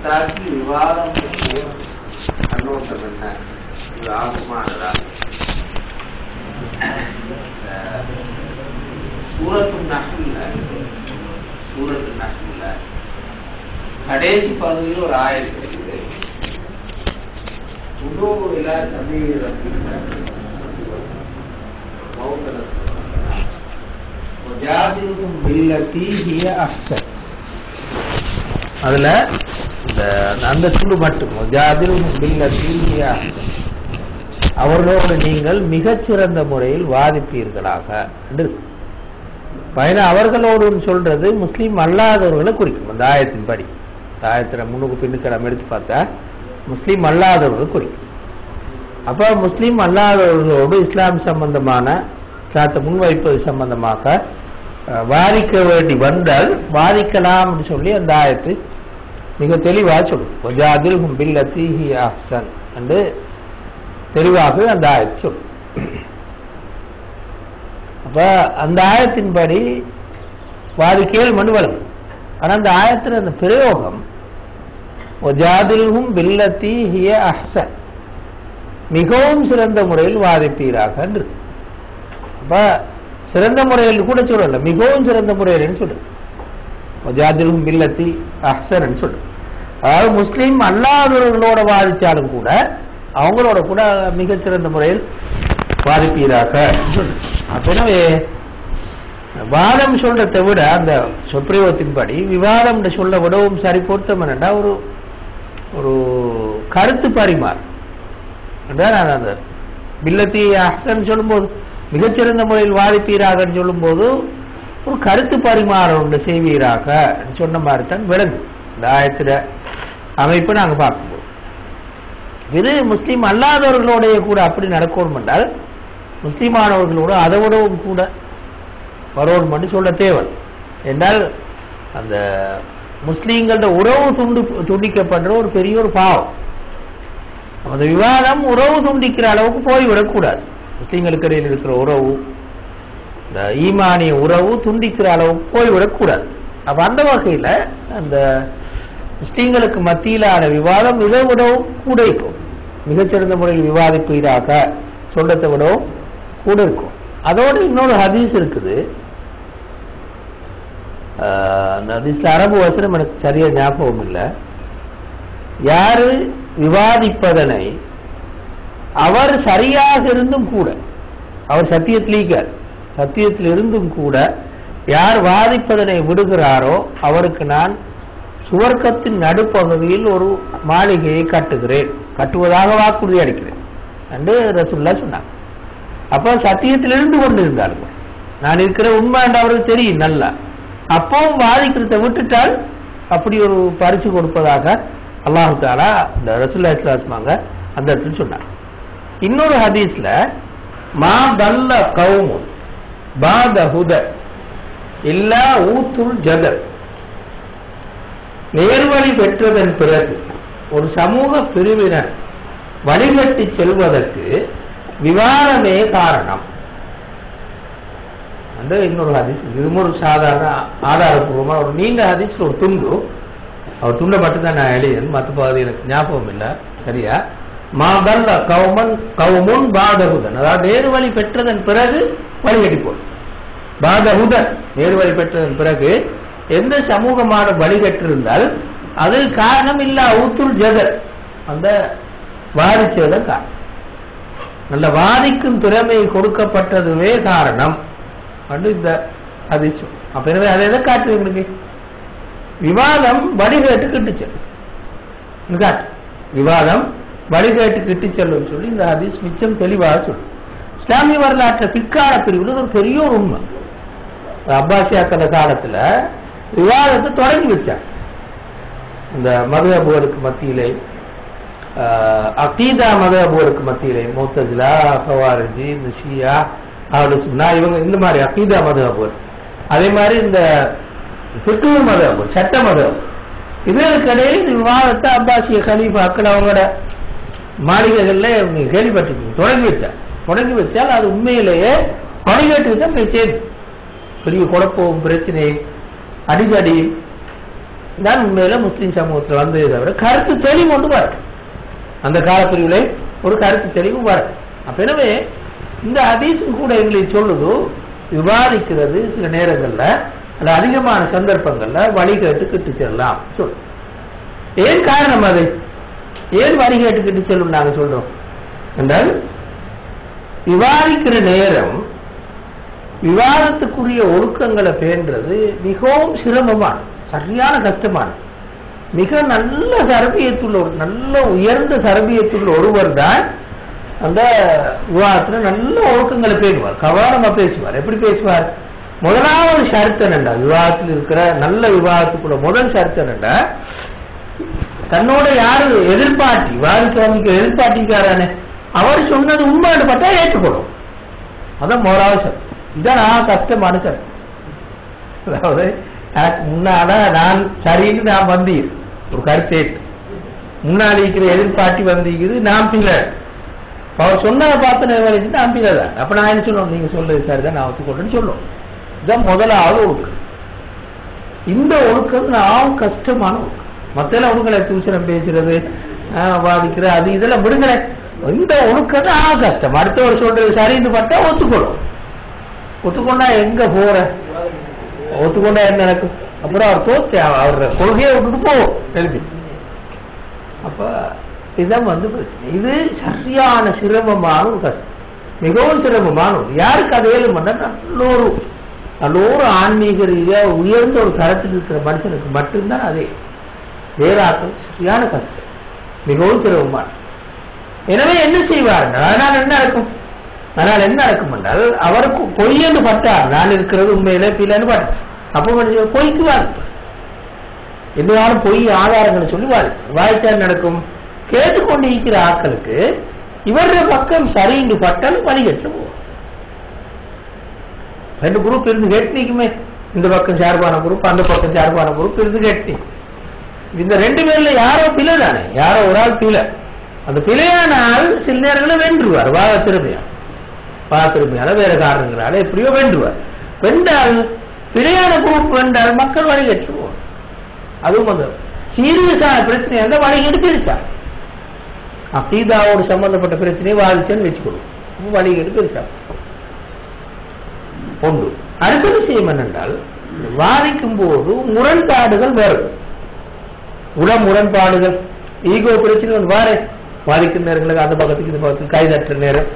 மஸ்தாக்கி விவாதம் பற்றிய கண்ணோட்டம் என்ன இது ஆகுமானதா சூரத்து நகல்ல சூரத்து நகல்ல கடைசி பகுதியில் ஒரு ஆயத்து இருக்குது உதோ இலா சமீரத்தில் وجادلهم بالتي هي احسن அதுல இந்த அந்த துண்டு மட்டும். அவர்களோடு நீங்கள் மிகச்சிறந்த முறையில் வாதிப்பீர்களாக. என்று அவர்களோடு சொல்றது முஸ்லீம் அல்லாதவர்களை குறிக்கும். அந்த ஆயத்தின் படி ஆயத்துல முன்னுக்கு பின்னுக்கு நம்ம எடுத்து பார்த்தா முஸ்லீம் அல்லாதவர்கள் குறிக்கும். அப்ப முஸ்லீம் அல்லாதவர்களோடு இஸ்லாம் சம்பந்தமான இஸ்லாத்தை முன்வைப்பது சம்பந்தமாக வாதிக்க வேண்டி வந்தால் வாதிக்கலாம் சொல்லி அந்த ஆயத்து மிக தெளிவா சொல்லும் வஜாதில் பில்லத்தி அஹ்சன். என்று தெளிவாக அந்த ஆயத்து சொல்லும் அப்ப அந்த ஆயத்தின்படி வாதிக்கையில் மனு வரும் ஆனா அந்த ஆயத்தில் அந்த பிரயோகம் வஜாதில்ஹும் பில்லத்தி ஹிய அஹ்சன். மிகவும் சிறந்த முறையில் வாதிப்பீராக இருக்கு. அப்ப சிறந்த முறையில் கூட சொல்லல. மிகவும் சிறந்த முறையில் சொல்லு. வஜாதிலும் பில்லத்தி அஹ்சன் சொல்லு. அதாவது முஸ்லீம் அல்லாதவர்களோட வாதிச்சாலும் கூட அவங்களோட கூட மிகச்சிறந்த முறையில் வாதிப்பீராக. சொல்லு வாதம் சொல்றதை விட அந்த சுப்ரயோகத்தின்படி விவாதம் சொல்ல விடவும் சரி பொருத்தம் என்னடா ஒரு ஒரு கருத்து பரிமாறு. அந்த பில்லத்தி அஹ்சன் சொல்லும்போது மிகச்சிறந்த முறையில் வாதிப்பீராகன்னு சொல்லும்போது ஒரு கருத்து பரிமாறம் ஒன்று செய்வீராக சொன்ன மாதிரி தான் விளங்கு இந்த ஆயத்தில அமைப்பு நாங்க பார்க்கும்போது. இது முஸ்லீம் அல்லாதவர்களுடைய கூட அப்படி நடக்கணும் என்றால் முஸ்லீமானவர்களோடு அதை விடவும் கூட வரணும் என்று சொல்ல தேவை. என்றால் அந்த முஸ்லீம்களோட உறவு துண்டு துண்டிக்கப்படுற ஒரு பெரிய ஒரு பாவம். அந்த விவாதம் உறவு துண்டிக்கிற அளவுக்கு போய்விடக்கூடாது. முஸ்லீம்களுக்கு இடையில் இருக்கிற உறவு இந்த ஈமானிய உறவு துண்டிக்கிற அளவுக்கு போய்விடக்கூடாது. அப்ப அந்த வகையில அந்த முஸ்லீம்களுக்கு மத்தியிலான விவாதம் இதை விடவும் கூட இருக்கும். மிகச்சிறந்த முறையில் விவாதிப்பீராக சொல்றதை விடவும் கூட இருக்கும். அதோடு இன்னொரு ஹதீஸ் இருக்குது. அந்த அரபு வசனம் எனக்கு சரியா ஞாபகம் இல்லை. யாரு விவாதிப்பதனை அவர் சரியாக இருந்தும் கூட அவர் சத்தியத்திலீக்கார் சத்தியத்தில் இருந்தும் கூட யார் வாதிப்பதனை விடுகிறாரோ அவருக்கு நான் சுவர்க்கத்தின் நடுப்பகுதியில் ஒரு மாளிகையை கட்டுகிறேன். கட்டுவதாக வாக்குறுதி அளிக்கிறேன். என்று ரசுல்லா சொன்னாங்க. அப்ப சத்தியத்தில் இருந்து கொண்டு இருந்தார்கள் நான் இருக்கிற உண்மை என்று அவருக்கு தெரியும் நல்லா. அப்பவும் பாதிக்கிறத விட்டுட்டால் அப்படி ஒரு பரிசு கொடுப்பதாக அல்லாஹு தாலா இந்த ரசுல்லா இஸ்லாஸ்மாங்க அந்த இடத்துல சொன்னாங்க இன்னொரு ஹதீஸ்ல மா தல்ல கவுமுன் பாத ஹுத இல்ல ஊத்துல் ஜதர் நேர்வழி பெற்றதன் பிறகு ஒரு சமூக பிரிவினர் வழிகட்டி செல்வதற்கு விவாதமே காரணம். அந்த இன்னொரு ஹதீஸ். இதுவும் ஒரு சாதாரண ஆதாரபூர்வமா ஒரு நீண்ட ஹதீஸ்ல ஒரு துண்டு. அவர் துண்டை மட்டும்தான் நான் எழுதியது. மற்ற பகுதி எனக்கு ஞாபகம் இல்லை. சரியா? மாபல்ல கவுமன் கவுமுன் பாதகுதன். அதாவது நேர்வழி பெற்றதன் பிறகு வழிகட்டி போடும் பாதகுதன். நேர்வழி பெற்றதன் பிறகு எந்த சமூகமான வழிகட்டிருந்தால் அது காரணம் இல்ல ஊத்துல் ஜெகர் அந்த வாதிச்சதுதான் காரணம். நல்ல வாதிக்கும் திறமை கொடுக்கப்பட்டதுவே காரணம். என்று இந்த அதிர்ஷ்டம் அப்ப எனவே அதை எதை காட்டுது உங்களுக்கு விவாதம் வழிகேட்டு கிட்டு செல்லும். காட்டு? விவாதம் வழிகேட்டு கிட்டு செல்லும் சொல்லி இந்த ஹதீஸ் மிச்சம் தெளிவாக சொல்லும். இஸ்லாமிய வரலாற்று பிற்கால பிரிவில் ஒரு பெரிய ஒரு உண்மை. அப்பாசியாக்கிற காலத்துல விவாதத்தை தொடங்கி வச்சார். இந்த மதுகபுவருக்கு மத்தியிலே அகீதா மதுகபுவருக்கு மத்தியிலே மோத்தஜிலா ஹவாரஜி இந்த ஷியா அவரு சொன்னா இவங்க இந்த மாதிரி அகீதா மதுகபுவர் அதே மாதிரி இந்த பிற்குவ மதுகபுவர் சட்ட மதுகபுர் இதற்கிடையே இந்த விவாதத்தை அப்பாசிய கலீஃபாக்கள் அவங்களோட மாளிகைகள்ல இவங்க கேள்விப்பட்டிருக்கீங்க. தொடங்கி வச்சார். தொடங்கி வச்சால் அது உண்மையிலேயே வழிகேட்டுக்கு தான் போய் சேரும். பெரிய குழப்பம் பிரச்சனை அடிக்கடி. தான் உண்மையில முஸ்லீம் சமூகத்தில் வந்ததை தவிர கருத்து தெளிவு ஒன்று வர அந்த காலப்பிரிவுல ஒரு கருத்து தெளிவு வர அப்ப எனவே இந்த ஹதீஸும் கூட எங்களை சொல்லுது விவாதிக்கிறது சில நேரங்கள்ல அல்ல அதிகமான சந்தர்ப்பங்கள்ல வழிகேட்டு கிட்டு செல்லலாம். சொல்லு. ஏன் காரணம் அது? ஏன் வழிகேட்டு கிட்டு செல்லும் நாங்க சொல்றோம்? என்றால் விவாதிக்கிற நேரம் விவாதத்துக்குரிய ஒழுக்கங்களை பேன்றது மிகவும் சிரமமான சரியான கஷ்டமான மிக நல்ல தரபியத்துள்ள ஒரு நல்ல உயர்ந்த தரபியத்துள்ள ஒருவர் தான் அந்த விவாதத்துல நல்ல ஒழுக்கங்களை பேணுவார். கவனமா பேசுவார். எப்படி பேசுவார்? முதலாவது ஷர்த்தன் என்றா விவாதத்தில் இருக்கிற நல்ல விவாதத்துக்குள்ள முதல் ஷர்த்தன் என்றா தன்னோட யாரு? எதிர்பார்ட்டி விவாதிக்கிறவங்க எதிர்பார்ட்டிக்காரானே அவர் சொன்னது உண்மைன்னு பார்த்தா ஏற்றுக்கொள்ளும். அதான் முதலாவது சட்டம் இதான் நான் கஷ்டமான மனுஷன். அதாவது எனக்கு முன்னால நான் சரின்னு நான் வந்தீர். ஒரு கருத்தேட்டு முன்னாடி இருக்கிற எதிர்பார்ட்டி வந்திருக்குது நான் பிள்ளை. அவர் சொன்னதை பார்த்து நிறைவேறிச்சு நான் பிள்ளை தான். அப்ப நான் என்ன சொல்லணும்? நீங்க சொல்றது சரிதான் நான் ஒத்துக்கொள்றேன்னு சொல்லணும். இதான் முதலாவது ஒழுக்கம். இந்த ஒழுக்கம் நான் கஷ்டமான ஒழுக்கம். மத்த ஒழுக்கங்களை தூசணம் பேசுறது ஆஹ், அது இதெல்லாம் விடுங்களேன். இந்த ஒழுக்கம் தான் கஷ்டம். அடுத்தவர் சொல்றது சரின்னு பார்த்தா ஒத்துக்கொள்ளும். ஒத்துக்கொண்டா எங்க போற? ஒத்துக்கொண்டா என்ன நடக்கும்? அப்புறம் அவர் தோத்து அவர் கொள்கையை விட்டுட்டு போவோம் எழுதி. அப்ப இதுதான் வந்து பிரச்சனை. இது சரியான சிரமமான ஒரு கஷ்டம். மிகவும் சிரமமான ஒரு யாருக்கு அதை ஏழு நல்ல ஒரு நல்ல ஒரு ஆன்மீக ரீதியா உயர்ந்த ஒரு தரத்தில் இருக்கிற மனுஷனுக்கு மட்டும்தான் அதே. வேறாக்கள் சரியான கஷ்டம். மிகவும் சிரமமான. எனவே என்ன செய்வார்? அதனால் என்ன நடக்கும்? அதனால் என்ன நடக்கும் என்றால் அவருக்கு பொய்யன்னு பட்டார் நான் இருக்கிறது உண்மையிலே பிள்ளைன்னு பாட்டு அப்போ பொய்க்கு வாழ்ப்பு எதுவாலும் பொய் ஆதாரங்களை சொல்லி வாழ்ப்பு வாய்ச்சா நடக்கும்? கேட்டுக்கொண்டு இருக்கிற ஆக்களுக்கு இவருடைய பக்கம் சரின்னு பட்டால் வழிகட்டு போவோம் ரெண்டு குரூப் இருந்து கேட்டுனிக்குமே இந்த பக்கம் சார்பான குரூப் அந்த பக்கம் சார்பான குரூப் இருந்து கேட்டு இந்த ரெண்டு பேர்ல யாரோ பிழை தானே யாரோ ஒரு ஆள் பிழை. அந்த பிழையானால் சில நேரங்களில் வென்றுவார். வாக திறமையா வாத வேற காரணங்களால. எப்படியோ வென்றுவார் வென்றால் பிழையான குரூப் வென்றால் மக்கள் வழிகட்டுவோம் அதுவும் அந்த சீரியஸான பிரச்சனை அந்த வழிகேடு பெருசா அகீதாவோடு சம்பந்தப்பட்ட பிரச்சனையை வாதிச்சேன்னு வச்சுக்கணும் வழிகேடு பெருசா ஒன்று அடுத்த விஷயம் என்னென்றால் வாதிக்கும் போது முரண்பாடுகள் வரும் உட முரண்பாடுகள் ஈகோ பிரச்சனை வந்து வாரே வாதிக்கிற நேரங்களுக்கு அந்த பக்கத்துக்கு இந்த பக்கத்துக்கு கை தட்டுற நேரம்.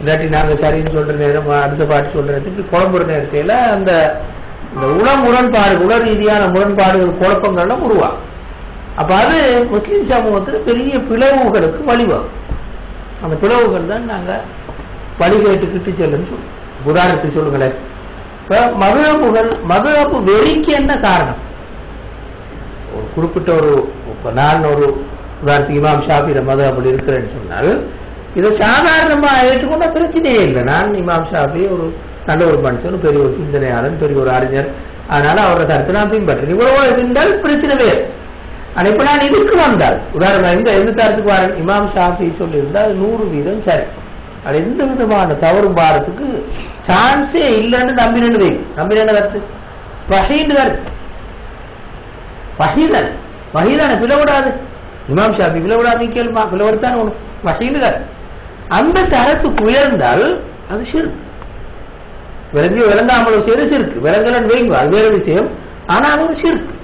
இல்லாட்டி நாங்க சரின்னு சொல்ற நேரம் அடுத்த பாட்டு சொல்ற நேரத்துக்கு குழம்புற நேரத்தில அந்த இந்த உள முரண்பாடு உள ரீதியான முரண்பாடுகள் குழப்பங்கள்லாம் உருவாகும். அப்ப அது முஸ்லிம் சமூகத்தில் பெரிய பிளவுகளுக்கு வழிவகும் அந்த பிளவுகள் தான் நாங்க வழிகேட்டுக்கிட்டு செல்லுன்னு சொல்லுவோம் உதாரணத்துக்கு சொல்லுங்களேன். இப்ப மதுரப்புகள் மதுரப்பு வெறிக்கு என்ன காரணம்? ஒரு குறிப்பிட்ட ஒரு இப்ப நான் ஒரு உதாரணத்துக்கு இமாம் ஷாஃபி மது அப்படி இருக்கிறேன்னு சொன்னால் இதை சாதாரணமா ஏற்றுக்கொண்ட பிரச்சனையே இல்லை. நான் இமாம் ஷாஃபி ஒரு நல்ல ஒரு மனுஷன் பெரிய ஒரு சிந்தனையாளன் பெரிய ஒரு அறிஞர். அதனால அவரோட கருத்தை நான் பின்பற்றேன். இவ்வளவோ இருந்தால் பிரச்சனவே ஆனா இப்ப நான் இதுக்கு வந்தால் உதாரணம் எந்த எந்த தரத்துக்கு வரேன். இமாம் ஷாஃபி சொல்லியிருந்தா அது நூறு வீதம் சரி. அது எந்த விதமான தவறும் பாரத்துக்கு சான்ஸே இல்லைன்னு நம்பினு வை. நம்பினு கருத்து. பகைன்னு கருத்து. வகைதானே வகைதானே பிளவிடாது இமாம் ஷாஃபி பிளவிடாது கேளுமா? பிளவடுத்தானே ஒண்ணு பகைன்னு கருத்து. அந்த தரத்துக்கு உயர்ந்தால் அது சிறு. விலங்கு விளங்காமலும் செய்து சிறுக்கு. விளங்கலன்னு வைங்க அது வேற விஷயம். ஆனாலும் சிறுக்கு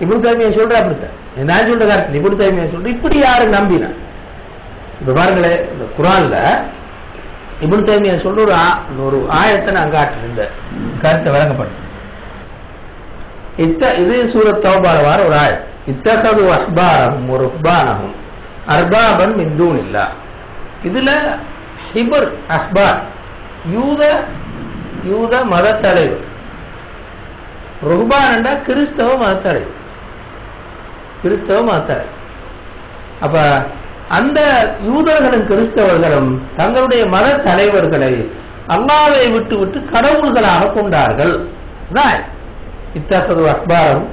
இப்படி தனிமையை சொல்ற அப்படித்தான். நான் சொல்ற கருத்து. இப்படி தனிமையை சொல்ற இப்படி யாரு நம்பினா? இப்ப பாருங்களேன் இந்த குரான்ல இப்படி தனிமையை சொல்ற ஒரு ஒரு ஆயத்தை நான் காட்டுறேன் இந்த கருத்தை விளங்கப்படுறேன் இத்த இது சூரத் தௌபால வார ஒரு ஆயத் இத்தகது அஹ்பாரஹும் ஒரு ருஹ்பானஹும் அர்பாபன் மின் தூனில்லா இதுல ஹிபர் அஹ்பார் யூத யூத மத தலைவர் ருஹ்பான் கிறிஸ்தவ மத தலைவர் கிறிஸ்தவ மத தலைவர் அப்ப அந்த யூதர்களும் கிறிஸ்தவர்களும் தங்களுடைய மத தலைவர்களை அல்லாவை விட்டு விட்டு கடவுள்களாக கொண்டார்கள். இத்தகது அக்பாரம்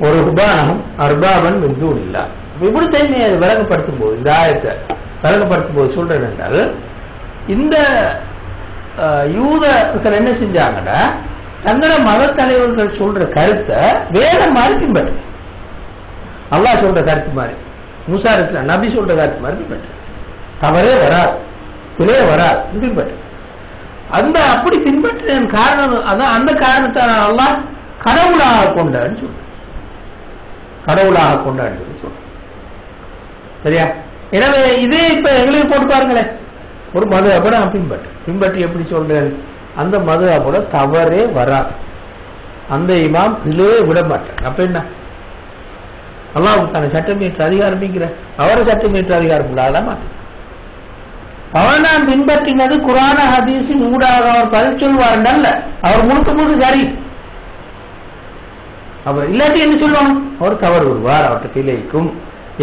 ஒரு உபானம் அர்பாபன் மிந்தூன் இல்லா இப்படி தன்மையை விளங்கப்படுத்தும் போது இந்த ஆயத்தை விளங்கப்படுத்தும் போது சொல்றேன் என்றால் இந்த அஹ், யூதர்கள் என்ன செஞ்சாங்கன்னா தங்கள மத தலைவர்கள் சொல்ற கருத்தை வேற மாதிரி பின்பற்று. அல்லாஹ் சொல்ற கருத்து மாதிரி. முசார் இஸ்லாம் நபி சொல்ற கருத்து மாதிரி பின்பற்று. தவறே வராது பிழையே வராது பின்பற்று. அந்த அப்படி பின்பற்றின காரணம் அதான் அந்த காரணத்தை அல்லாஹ் கடவுளாக கொண்டான்னு சொல்றேன். கடவுளாக கொண்டான்னு சொல்லி சரியா? எனவே இதே இப்ப எங்களையும் போட்டு பாருங்களேன். ஒரு மது அப்ப பின்பற்று பின்பற்றி எப்படி சொல்றேன் அந்த மது அப்பட தவறே வராது. அந்த இமாம் பிழையே விட மாட்டேன் அப்ப என்ன? அல்லாவுக்கு தானே சட்டம் ஏற்ற அதிகாரம் அவரை சட்டம் ஏற்ற அதிகாரம் இல்லாதமா அவர் நான் பின்பற்றினது குரான ஹதீஸின் ஊடாக அவர் பதில் சொல்வார் அல்ல அவர் முழுக்க முழுக்க சரி. அவர் இல்லாட்டி என்ன சொல்லுவாங்க அவர் தவறு வருவார் அவர்கிட்ட பிழைக்கும்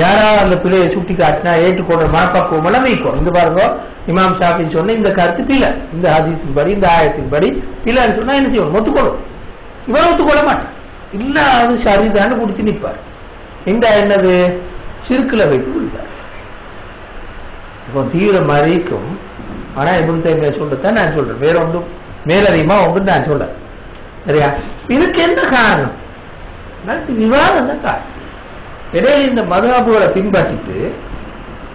யாராவது அந்த பிழையை சுட்டி காட்டினா ஏற்றுக்கொள்ற மனப்பக்குவம் எல்லாம் வைக்கும் இந்த பாருங்க இமாம் ஷாஃபி சொன்ன இந்த கருத்து பிழை. இந்த ஹதீஸின் படி இந்த ஆயத்தின் படி பிழைன்னு சொன்னா என்ன செய்யணும் ஒத்துக்கொள்ளும். இவன் ஒத்துக்கொள்ள மாட்டேன். இல்ல அது சரிதான்னு குடிச்சு நிற்பார் இந்த என்னது? சிறுக்குல வைப்பு விடுவார் இப்போ தீவிர மறைக்கும். ஆனா எப்படி தேவை சொல்றதான் நான் சொல்றேன். வேற ஒன்றும் மேலதிகமா ஒன்று நான் சொல்றேன் சரியா? இதுக்கு என்ன காரணம்? அதுக்கு விவாதம் தான் காரணம். இடையே இந்த மதுகாப்புகளை பின்பற்றிட்டு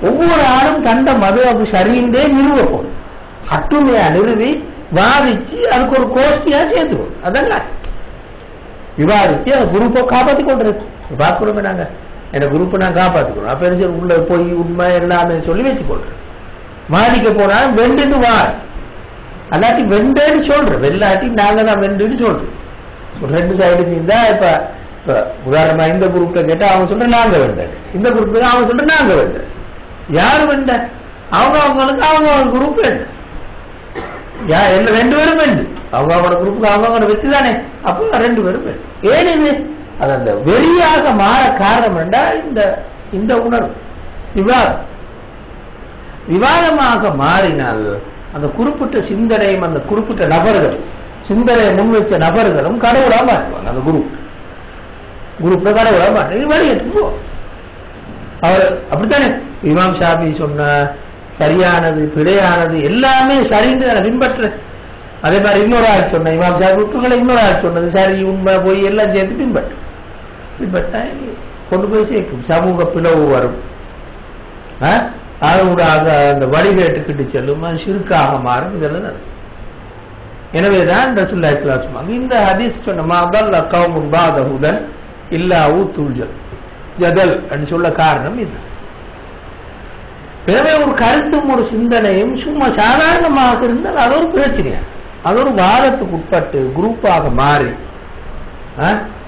ஒவ்வொரு ஆளும் கண்ட மதுகாப்பு சரியின்றே நிறுவ போகும் கட்டுமையா நிறுவி வாதிச்சு அதுக்கு ஒரு கோஷ்டியா சேர்த்துக்கணும் அதெல்லாம் விவாதிச்சு அந்த குரூப்பை காப்பாத்தி கொண்டிருக்கு. பார்க்கிறோமே நாங்க. என் குரூப்பை நான் காப்பாத்திக்கணும் அப்ப என்ன உள்ள போய் உண்மை எல்லாமே சொல்லி வச்சு கொள்றேன். வாதிக்க போனாலும் வெண்டுன்னு வா. அல்லாட்டி வெண்டேன்னு சொல்றேன். வெள்ளாட்டி நாங்க தான் வெண்டுன்னு சொல்றோம். ரெண்டு சைடு இருந்தா இப்ப இப்ப உதாரணமா இந்த குரூப்ல கேட்டா அவன் சொல்ற நாங்க வெண்ட இந்த குரூப்ல அவன் சொல்ற நாங்க வெண்ட யாரு வெண்ட? அவங்க அவங்களுக்கு அவங்க அவங்க குரூப் வேண்டு. யா என்ன ரெண்டு பேரும் வேண்டு. அவங்க அவங்களோட குரூப்புக்கு அவங்க அவங்களோட வெற்றி தானே. அப்போ ரெண்டு பேரும் வேண்டு. ஏன் இது? அது அந்த வெறியாக மாற காரணம் என்றா இந்த இந்த உணர்வு. விவாதம். விவாதமாக மாறினால் அந்த குறிப்பிட்ட சிந்தனையும் அந்த குறிப்பிட்ட நபர்கள் சிந்தனையை முன் வச்ச நபர்களும் கடவுளா மாறுவாங்க அந்த குரூப் குரூப்ல கடவுளா மாற்று வெளியேற்று போ. அவர் அப்படித்தானே? இமாம் ஷாபி சொன்ன சரியானது பிழையானது எல்லாமே சரின்னு அதை பின்பற்ற. அதே மாதிரி இன்னொரு ஆள் சொன்ன இமாம் ஷாபி விட்டுகளை இன்னொரு ஆள் சொன்னது சரி உண்மை போய் எல்லாம் சேர்த்து பின்பற்று. பின்பற்றா கொண்டு போய் சேர்க்கும். சமூக பிளவு வரும். ஆ? அதனூடாக அந்த வழிகேட்டுக்கிட்டு செல்லும் அது சிறுக்காக மாறும் இதெல்லாம் நடக்கும். எனவேதான் ரசுல்லா இஸ்லாம் இந்த ஹதீஸ் சொன்ன மாதல் அக்காவும் பாதகுடன் இல்லாவு ஊத்துல்ஜல் ஜதல் அப்படின்னு சொல்ல காரணம் இது. எனவே ஒரு கருத்தும் ஒரு சிந்தனையும் சும்மா சாதாரணமாக இருந்தால் அது ஒரு பிரச்சனையா? அது ஒரு வாதத்துக்கு உட்பட்டு குரூப்பாக மாறி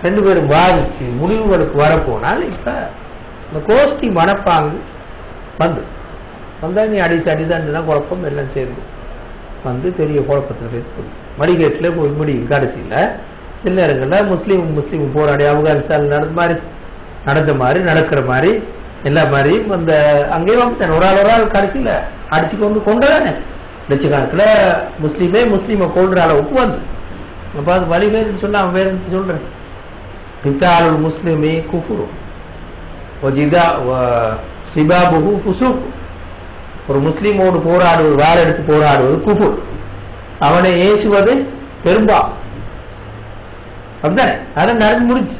ரெண்டு பேரும் வாதிச்சு முடிவுகளுக்கு வரப்போனால் இப்ப இந்த கோஷ்டி மனப்பாங்கு வந்து. வந்தா நீ அடிச்சு அடிதான் குழப்பம் எல்லாம் சேர்ந்து வந்து பெரிய குழப்பத்தில் போய் மடிகேட்டில் போய் முடியும் கடைசியில் சில நேரங்களில் முஸ்லீம் முஸ்லீம் போராடி ஆப்கானிஸ்தான் நடந்த மாதிரி நடந்த மாதிரி நடக்கிற மாதிரி எல்லா மாதிரியும் அந்த அங்கேயும் வந்துட்டேன் ஒரு ஆள் ஒரு ஆள் கடைசியில் அடிச்சு கொண்டு கொண்டதானே லட்சக்கணக்கில் முஸ்லீமே முஸ்லீமை கொள்ற அளவுக்கு வந்து. அப்போ அது வழி வேறுன்னு சொன்னா அவன் வேறு சொல்றேன். கித்தாலுல் முஸ்லிமி குஃபுரு. ஒஜிதா சிபாபுகு புசுக்கு ஒரு முஸ்லீமோடு போராடுவது வாள் எடுத்து போராடுவது குஃபுர். அவனை ஏசுவது பெரும்பா அப்படித்தானே அதான் நடந்து முடிச்சு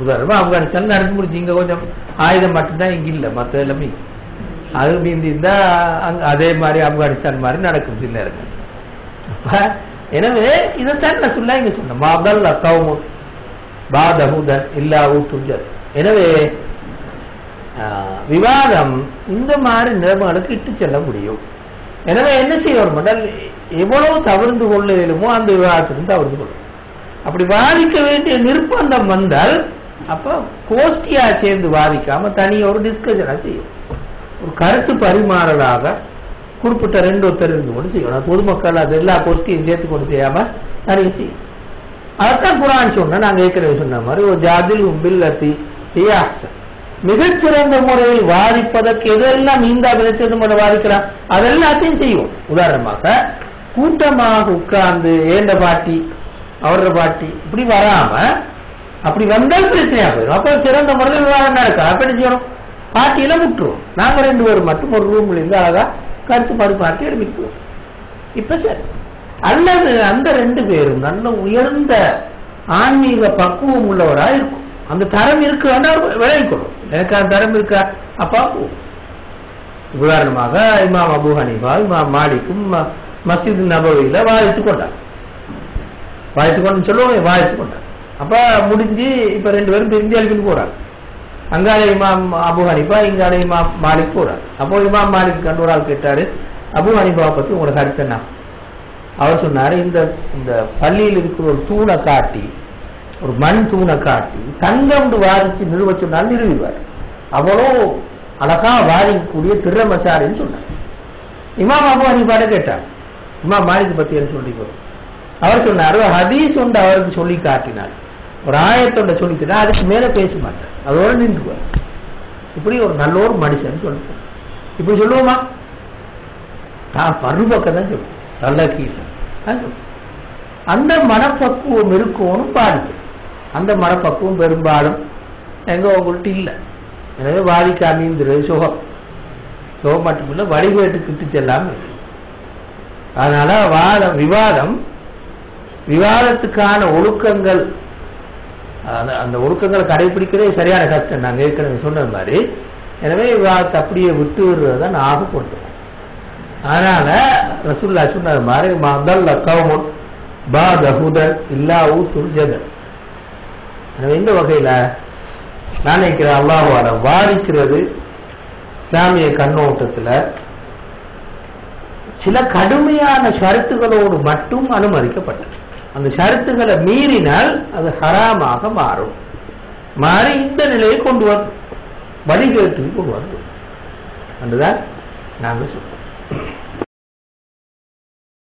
உதாரணமா ஆப்கானிஸ்தான் நடந்து முடிச்சு இங்க கொஞ்சம் ஆயுதம் மட்டும்தான் இங்க இல்ல மத்த எல்லாமே. அது மீந்தி இருந்தா அங்க அதே மாதிரி ஆப்கானிஸ்தான் மாதிரி நடக்கும் சில நேரங்கள். எனவே இதைத்தான் நான் சொல்ல இங்க சொன்னேன் மாதல் அக்கவுமுன் பாதமுதன் இல்லா ஊத்துஞ்சல் எனவே ஆஹ், விவாதம் இந்த மாதிரி நிலைமைகளுக்கு இட்டு செல்ல முடியும். எனவே என்ன செய்யணும் என்றால் எவ்வளவு தவிர்ந்து கொள்ள இயலுமோ அந்த விவாதத்திலிருந்து தவிர்த்து கொள்ளும். அப்படி வாதிக்க வேண்டிய நிர்பந்தம் வந்தால் அப்ப கோஷ்டியா சேர்ந்து வாதிக்காம தனியா ஒரு டிஸ்கஷனா செய்யும். ஒரு கருத்து பரிமாறலாக குறிப்பிட்ட ரெண்டு ஒருத்தர் இருந்து கொண்டு செய்யணும் பொதுமக்கள் அது எல்லா கோஷ்டியும் சேர்த்து கொண்டு செய்யாம தனியும் செய்யும். அதைத்தான் குரான் சொன்ன நாங்க ஏற்கனவே சொன்ன மாதிரி ஒரு ஜாதில் உம்பில் அத்தி மிகச்சிறந்த முறையில் வாதிப்பதற்கு எதெல்லாம் இந்த மிகச்சிறந்த முறை வாதிக்கலாம் அதெல்லாத்தையும் செய்வோம். உதாரணமாக கூட்டமாக உட்கார்ந்து ஏண்ட பாட்டி அவரோட பாட்டி. இப்படி வராம அப்படி வந்தால் பிரச்சனையா போயிடும். அப்ப சிறந்த முறையில் விவாதம் நடக்கும். அப்ப என்ன செய்யணும்? பாட்டியில விட்டுருவோம். நாங்க ரெண்டு பேரும் மட்டும் ஒரு ரூம்ல இருந்து அழகா கருத்துப்பாடு பரிமாற்றி எடுத்துக்குவோம் இப்ப சரி. அல்லது அந்த ரெண்டு பேரும் நல்ல உயர்ந்த ஆன்மீக பக்குவம் உள்ளவரா இருக்கும். அந்த தரம் இருக்கான்னு விளைவிக்கணும் எனக்கு அந்த தரம் இருக்கா? அப்பா உதாரணமாக இமாம் அபு ஹனிபா இமாம் மாலிக்கும் ம- நபவியில வாதித்துக் கொண்டார். வாழ்த்து கொண்டு சொல்லுவோம் வாழ்த்து கொண்டார் அப்ப முடிஞ்சு இப்ப ரெண்டு பேரும் பிரிஞ்சு அழிப்பின்னு போறாங்க. அங்காலே இமாம் அபு ஹனிஃபா இங்காலே இமாம் மாலிக் போறார். அப்போ இமாம் மாலிக் கண்டு ஒரு ஆள் கேட்டாரு அபு ஹனிஃபா பத்தி உங்களோட கருத்து என்ன? அவர் சொன்னாரு இந்த இந்த பள்ளியில் இருக்கிற ஒரு தூணை காட்டி ஒரு மண் தூணை காட்டி தங்கம் வாதிச்சு நிறுவ சொன்னால் நிறுவிவார். அவ்வளோ அழகா வாதிக்கக்கூடிய திறமசாரின்னு சொன்னார். இமாம் அபு ஹனிஃபாட கேட்டார் இமாம் மாலிக் பத்தி என்ன சொல்லிக்கோ அவர் சொன்னாரு. ஹதீஸ் ஒன்று அவருக்கு சொல்லி காட்டினார். ஒரு ஆயத்தொண்ட சொல்லிட்டு அதுக்கு மேல பேச மாட்டார். அதோட நின்றுவார் இப்படி ஒரு நல்ல ஒரு மனுஷன் சொல்லுவோம் இப்படி சொல்லுவோமா? நான் பருவக்கம் தான் சொல்லுவேன் நல்ல கீழே அந்த மனப்பக்குவம் இருக்கும்னு பாருங்க அந்த மனப்பக்குவம் பெரும்பாலும் எங்க உங்கள்கிட்ட இல்லை. எனவே வாதிக்காமிங்கிறது சுகம். சுகம் மட்டுமில்ல வடிவேட்டு கிட்டு செல்லாம இருக்கு. அதனால வாதம் விவாதம் விவாதத்துக்கான ஒழுக்கங்கள் அந்த அந்த ஒழுக்கங்களை கடைபிடிக்கிறதே சரியான கஷ்டம். நாங்க ஏற்கனவே சொன்னது மாதிரி. எனவே விவாதத்தை அப்படியே விட்டு விடுறது தான் ஆக பொறுத்தோம் அதனால ரசூல்லா சொன்னது மாதிரி முதல்ல கவுமுன் இல்லா இல்லாவு துர்ஜதன். எனவே இந்த வகையில நான் நினைக்கிறேன் அல்லாஹுவால வாதிக்கிறது இஸ்லாமிய கண்ணோட்டத்துல சில கடுமையான ஷரத்துகளோடு மட்டும் அனுமதிக்கப்பட்டது. அந்த ஷருத்துகளை மீறினால் அது ஹராமாக மாறும். மாறி இந்த நிலையை கொண்டு வரும் வழிகேட்டுக்கு கொண்டு வரும் அதுதான் நாங்கள் சொல்றோம்